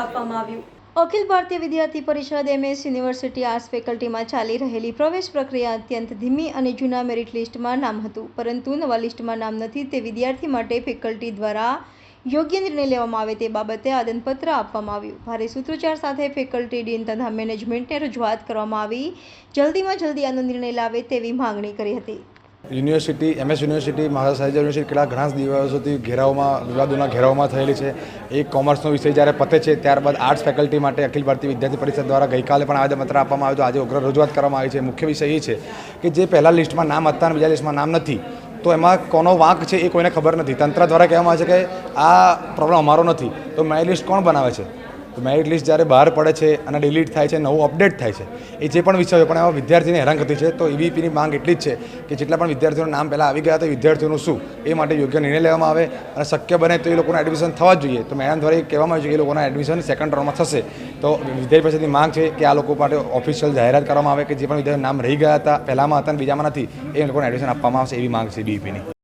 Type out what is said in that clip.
આપવામાં આવ્યું. Akhil Bharatiya Vidyarthi Parishad MS university arts ફેકલ્ટીમાં ચાલી રહેલી પ્રવેશ પ્રક્રિયા અત્યંત ધીમી અને જૂના મેરિટ લિસ્ટમાં નામ હતું. પરંતુ નવા લિસ્ટમાં નામ નથી તે વિદ્યાર્થી માટે ફેકલ્ટી દ્વારા યોગ્ય નિર્ણય લેવામાં આવે તે બાબતે આદનપત્ર આપવામાં આવ્યું. ભારે સૂત્રોચ્ચાર સાથે ફેકલ્ટી ડીન તથા મેનેજમેન્ટને રજૂઆત કરવામાં આવી. જલ્દીમાં જલ્દી આનો નિર્ણય લાવે તેવી માંગણી કરી હતી. યુનિવર્સિટી એમએસ યુનિવર્સિટી, મહારાજ સાહિત્ય યુનિવર્સિટી કેટલા ઘણા દિવસોથી ઘેરાવમાં, વિવાદોના ઘેરાવમાં થયેલી છે. એક કોમર્સનો વિષય જ્યારે પતે છે, ત્યારબાદ આર્ટ્સ ફેકલ્ટી માટે અખિલ ભારતીય વિદ્યાર્થી પરિષદ દ્વારા ગઈકાલે પણ આવેદનપત્ર આપવામાં આવ્યું હતું. આજે ઉગ્ર રજૂઆત કરવામાં આવી છે. મુખ્ય વિષય એ છે કે જે પહેલાં લિસ્ટમાં નામ હતા અને બીજા લિસ્ટમાં નામ નથી, તો એમાં કોનો વાંક છે એ કોઈને ખબર નથી. તંત્ર દ્વારા કહેવામાં આવે છે કે આ પ્રોબ્લેમ અમારો નથી. તો મેરિટ લિસ્ટ કોણ બનાવે છે? તો મેરિટ લિસ્ટ જ્યારે બહાર પડે છે અને ડિલીટ થાય છે, નવું અપડેટ થાય છે, એ જે પણ વિષય પણ એવા વિદ્યાર્થીને હેરાન કરતી છે, તો ઈવીપીની માંગ એટલી જ છે કે જેટલા પણ વિદ્યાર્થીઓનું નામ પહેલાં આવી ગયા હતા, વિદ્યાર્થીઓનું શું, એ માટે યોગ્ય નિર્ણય લેવામાં આવે અને શક્ય બને તો એ લોકોને એડમિશન થવા જોઈએ. તો મેડમ દ્વારા એ કહેવામાં આવ્યું છે કે એ લોકોના એડમિશન સેકન્ડ રાઉન્ડમાં થશે. તો વિદ્યાર્થી પાસેથી માંગ છે કે આ લોકો માટે ઓફિશિયલ જાહેરાત કરવામાં આવે કે જે પણ વિદ્યાર્થીઓ નામ રહી ગયા હતા, પહેલામાં હતા અને બીજામાં નથી, એ લોકોને એડમિશન આપવામાં આવશે એવી માંગ છે બીઈપીની